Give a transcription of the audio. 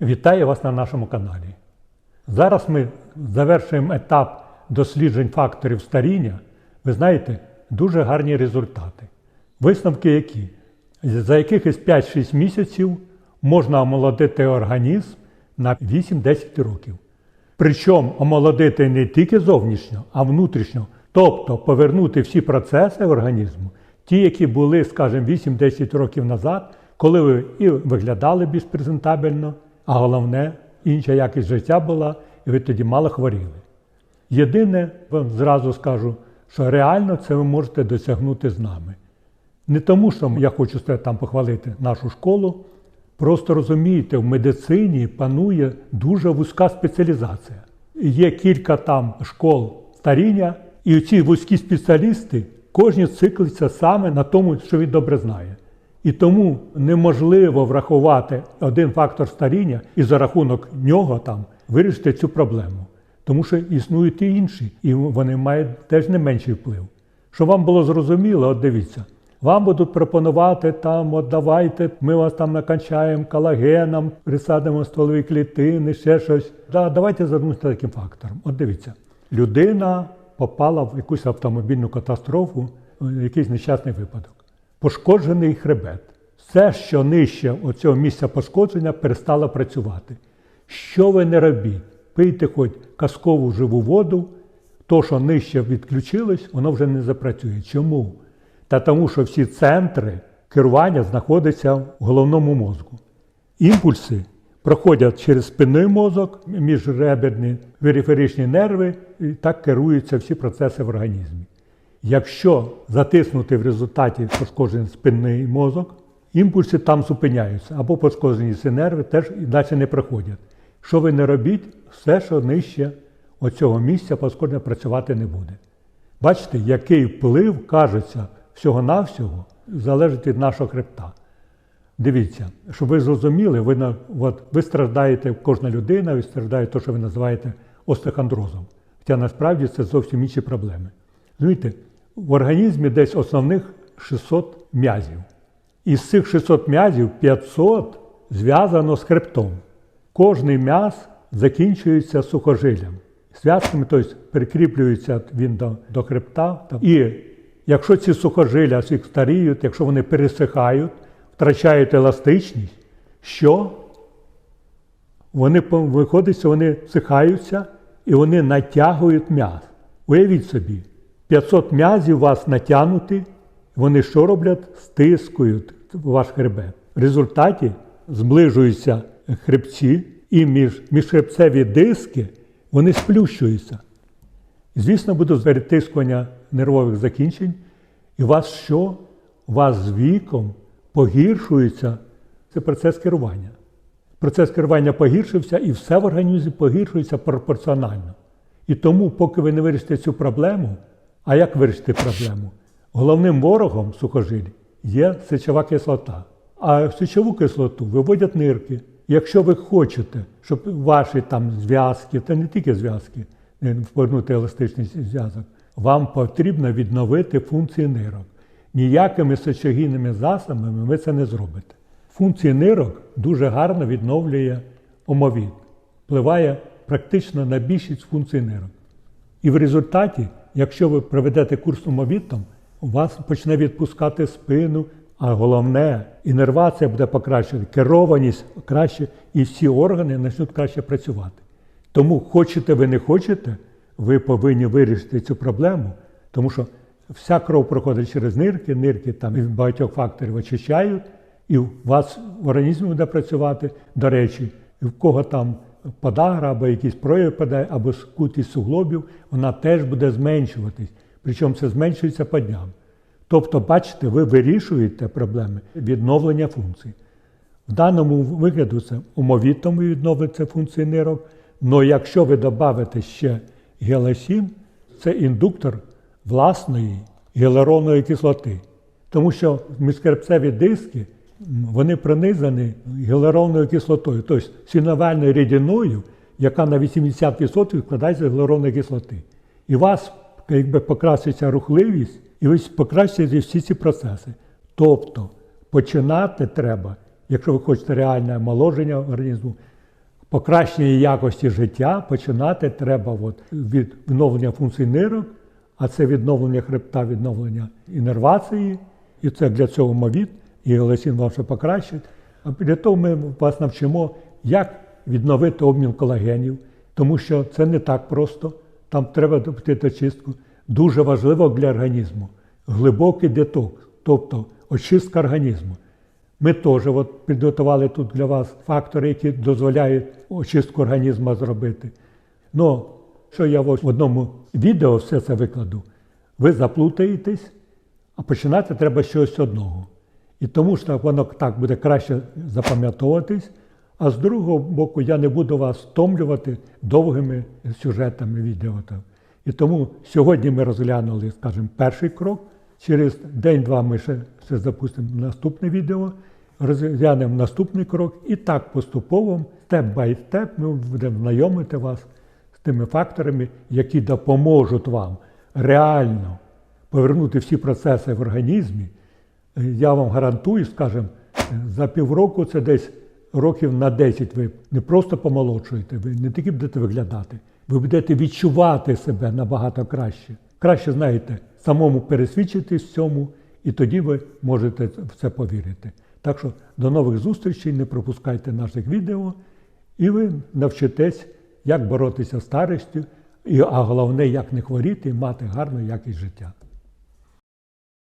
Вітаю вас на нашому каналі. Зараз ми завершуємо етап досліджень факторів старіння. Ви знаєте, дуже гарні результати. Висновки які? За якихось 5-6 місяців можна омолодити організм на 8-10 років. Причому омолодити не тільки зовнішньо, а внутрішньо. Тобто повернути всі процеси організму, ті, які були, скажімо, 8-10 років назад, коли ви і виглядали більш презентабельно, а головне, інша якість життя була, і ви тоді мало хворіли. Єдине, вам зразу скажу, що реально це ви можете досягнути з нами. Не тому, що я хочу там похвалити нашу школу. Просто розумієте, в медицині панує дуже вузька спеціалізація. Є кілька там школ старіння, і ці вузькі спеціалісти кожні циклиться саме на тому, що він добре знає. І тому неможливо врахувати один фактор старіння і за рахунок нього там вирішити цю проблему. Тому що існують і інші, і вони мають теж не менший вплив. Щоб вам було зрозуміло, от дивіться, вам будуть пропонувати там, от давайте, ми вас там накачаємо колагеном, присадимо стволові клітини, ще щось. Да, давайте звернемося таким фактором. От дивіться, людина попала в якусь автомобільну катастрофу, в якийсь нещасний випадок. Пошкоджений хребет. Все, що нижче оцього місця пошкодження, перестало працювати. Що ви не робіть? Пийте хоч казкову живу воду, то, що нижче відключилось, воно вже не запрацює. Чому? Та тому, що всі центри керування знаходяться в головному мозку. Імпульси проходять через спинний мозок, міжреберні периферичні нерви, і так керуються всі процеси в організмі. Якщо затиснути в результаті пошкоджений спинний мозок, імпульси там зупиняються, або пошкоджені ці нерви теж і далі не проходять. Що ви не робіть, все, що нижче оцього місця пошкодження працювати не буде. Бачите, який вплив, кажеться, всього-навсього залежить від нашого хребта. Дивіться, щоб ви зрозуміли, ви, на, от, ви страждаєте, кожна людина ви страждає те, що ви називаєте остеохондрозом. Хоча насправді це зовсім інші проблеми. Розумієте, в організмі десь основних 600 м'язів. Із цих 600 м'язів 500 зв'язано з хребтом. Кожний м'яз закінчується сухожиллям. Зв'язками, тобто прикріплюється він до, до хребта. І якщо ці сухожилля всіх старіють, якщо вони пересихають, втрачають еластичність, що вони виходить, вони всихаються і вони натягують м'яз. Уявіть собі, 500 м'язів у вас натягнуті, вони що роблять? Стискують ваш хребет. В результаті зближуються хребці, і між, міжхребцеві диски вони сплющуються. Звісно, буде перетискування нервових закінчень, і у вас що? У вас з віком погіршується це процес керування. Процес керування погіршився, і все в організмі погіршується пропорціонально. І тому, поки ви не вирішите цю проблему, а як вирішити проблему? Головним ворогом сухожиль є сечова кислота. А сечову кислоту виводять нирки. Якщо ви хочете, щоб ваші там зв'язки, та не тільки зв'язки, повернути еластичний зв'язок, вам потрібно відновити функції нирок. Ніякими сечогінними засобами ви це не зробите. Функції нирок дуже гарно відновлює омовід, впливає практично на більшість функцій нирок. І в результаті, якщо ви проведете курс у вас почне відпускати спину, а головне, інервація буде покращена, керованість краще, і всі органи почнуть краще працювати. Тому, хочете ви не хочете, ви повинні вирішити цю проблему, тому що вся кров проходить через нирки, нирки там від багатьох факторів очищають, і у вас в організмі буде працювати, до речі, в кого там подагра або якісь прояви падає, або скутість суглобів, вона теж буде зменшуватись. Причому це зменшується по дням. Тобто, бачите, ви вирішуєте проблеми відновлення функцій. В даному вигляду це умовітом ви відновите функції нирок. Але якщо ви додавите ще геласім, це індуктор власної гіалуронової кислоти. Тому що міжкребцеві диски вони пронизані гіалуроновою кислотою, тобто синовальною рідиною, яка на 80% складається з гіалуронової кислоти. І у вас якби покращується рухливість, і ви покращуєте всі ці процеси. Тобто починати треба, якщо ви хочете реальне омоложення організму, покращення якості життя починати треба от від відновлення функцій нирок, а це відновлення хребта, відновлення інервації, і це для цього мовіт, і Олесін вам ще покращить. А для того ми вас навчимо, як відновити обмін колагенів, тому що це не так просто. Там треба допустити чистку. Дуже важливо для організму глибокий детокс, тобто очистка організму. Ми теж от підготували тут для вас фактори, які дозволяють очистку організму зробити. Ну, що я в одному відео все це викладу, ви заплутаєтесь, а починати треба чогось одного. І тому що воно так буде краще запам'ятовуватись, а з другого боку, я не буду вас втомлювати довгими сюжетами відео. І тому сьогодні ми розглянули, скажімо, перший крок. Через день-два ми ще, ще запустимо наступне відео, розглянемо наступний крок, і так поступово, степ-бай-степ, ми будемо знайомити вас з тими факторами, які допоможуть вам реально повернути всі процеси в організмі. Я вам гарантую, скажімо, за півроку це десь років на 10 ви не просто помолодшуєте, ви не тільки будете виглядати, ви будете відчувати себе набагато краще. Краще, знаєте, самому пересвідчитись в цьому, і тоді ви можете в це повірити. Так що до нових зустрічей, не пропускайте наших відео, і ви навчитесь, як боротися з старістю, і, а головне, як не хворіти і мати гарну якість життя.